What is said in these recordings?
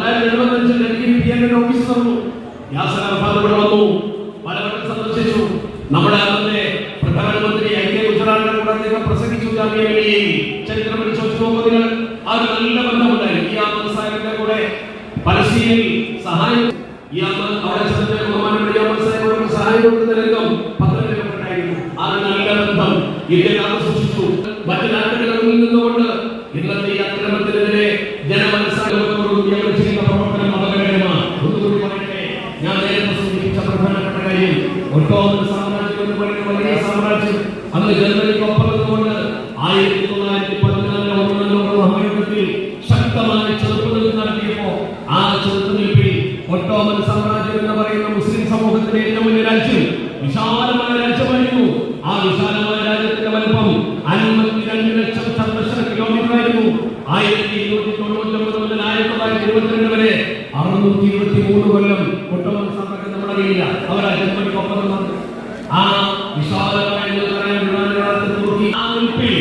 തൊള്ളായിരത്തി എഴുപത്തഞ്ചിൽ ഡൽഹിയിൽ P N office തുറന്നു. യാസർ അറഫാത്ത് ഇവിടെ നമ്മുടെ അന്നത്തെ പ്രധാനമന്ത്രി ഐ കെ ഗുജറാളിന്റെ കൂടെ അദ്ദേഹം പ്രസംഗിച്ചു നിങ്ങൾ ആ നല്ല ബന്ധമുണ്ടായി ഈ സാഹിബിന്റെ കൂടെ പലസ്തീനിൽ സഹായം ഈ ആമത് അവിടെ ചെന്നിട്ട് ബഹുമാനപ്പെട്ട ഈ സാഹിബ് പത്രത്തിലുണ്ടായിരുന്നു ആ നല്ല ബന്ധം ഒട്ടോമൻ സാമ്രാജ്യം എന്ന് പറയുന്ന സാമ്രാജ്യം. അന്ന് ജർമ്മനിക്കൊപ്പം നിന്നുകൊണ്ട് ആയിരത്തി തൊള്ളായിരത്തി പതിനാല് ഒന്നാം ലോക മഹായുദ്ധത്തിൽ ശക്തമായ ചെറുപ്പുനിൽപ്പ് ആ ചെറുപ്പുനിൽപ്പിൽ ഒട്ടോമൻ സാമ്രാജ്യം എന്ന് പറയുന്ന മുസ്ലിം സമൂഹത്തിന്റെ ഏറ്റവും വലിയ രാജ്യം വിശാലമായ രാജ്യമായിരുന്നു. ആ വിശാലമായ രാജ്യത്തിന്റെ വലുപ്പം അൻപത്തിരണ്ട് ലക്ഷം ചതുരശ്ര കിലോമീറ്റർ ആയിരുന്നു. ആയിരത്തി ഇരുന്നൂറ്റി തൊണ്ണൂറ്റി ഒമ്പത് മുതൽ ആയിരത്തി തൊള്ളായിരത്തി ഇരുപത്തിരണ്ട് വരെ അറുന്നൂറ്റി ഇരുപത്തി മൂന്ന് കൊല്ലം ഒട്ടോമൻ സാമ്രാജ്യം കയ്യില്ല അവരാ ജന്മനിക്കൊപ്പം നിന്നത്. ആ വിശാലമായ നോക്കി ആ നിൽപ്പിൽ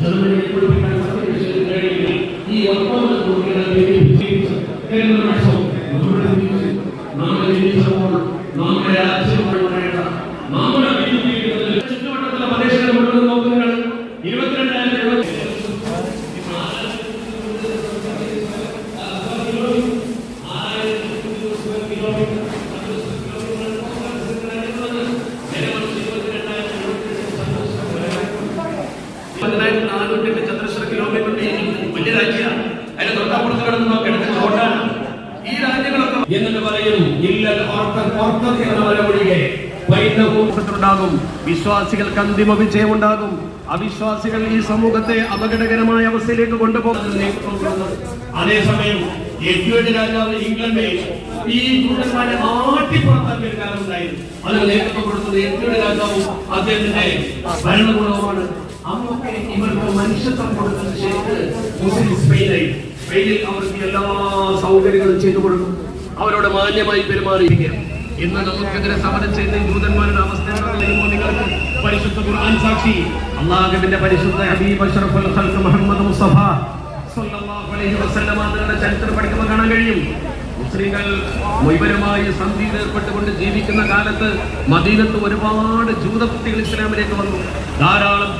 ജർമ്മനിയെ കുറിപ്പിക്കാൻ സത്യനിഷേധം കഴിയില്ല ഈ ഒട്ടോമൻ രാഷ്ട്രം നമ്മുടെ ജീവിതത്തിൽ നമ്മുടെ പതിനായിരത്തി നാനൂറ്റി എട്ട് ചതുരശ്ര കിലോമീറ്ററിന്റെ വലിയ രാജ്യമാണ്. അതിന്റെ തൊട്ടപ്പുറത്ത് കിടന്ന് കിടന്ന ചോട്ടാണ് ഈ രാജ്യങ്ങളൊക്കെ എന്നിട്ട് പറയും ഇല്ല ഉണ്ടാകും. വിശ്വാസികൾക്ക് അന്തിമ വിജയമുണ്ടാകും. അവിശ്വാസികൾ ഈ സമൂഹത്തെ അപകടകരമായ അവസ്ഥയിലേക്ക് കൊണ്ടുപോകുന്നത് അതേസമയം രാജാവ് ഇംഗ്ലണ്ടിൽ ഈ ദൂതന്മാരെ ആട്ടിപ്പുറത്താക്കിയ ഒരു കാലം ഉണ്ടായിരുന്നു. അതിന് നേതൃത്വം കൊടുത്തത് എഡ്വേർഡ് രാജാവും അദ്ദേഹത്തിന്റെ ഭരണകൂടവുമാണ്. അന്നൊക്കെ ഇവർക്ക് മനുഷ്യത്വം കൊടുക്കുന്ന ശേഷം മുസ്ലിം സ്പെയിനായി. സ്പെയിനിൽ അവർക്ക് എല്ലാ സൗകര്യങ്ങളും ചെയ്തു കൊടുക്കും. അവരോട് മാന്യമായി പെരുമാറിയിരിക്കുക ഇന്ന് നമുക്കെതിരെ സമരം ചെയ്ത ദൂതന്മാരുടെ അവസ്ഥ നിങ്ങൾക്ക് പരിശുദ്ധ ഖുർആൻ സാക്ഷി. അള്ളാഹുവിന്റെ പരിശുദ്ധ ഹബീബ് അഷ്റഫുൽ ഖൽഖ് മുഹമ്മദ് മുസ്തഫ സ്വല്ലല്ലാഹു അലൈഹി വസല്ലമ തങ്ങളുടെ ചരിത്രം പഠിക്കുമ്പോൾ കാണാൻ കഴിയും. മുസ്ലിങ്ങൾ മുഴുവനുമായി സന്ധിയിൽ ഏർപ്പെട്ടുകൊണ്ട് ജീവിക്കുന്ന കാലത്ത് മദീനത്ത് ഒരുപാട് ജൂത കുട്ടികൾ ഇസ്ലാമിലേക്ക് വന്നു. ധാരാളം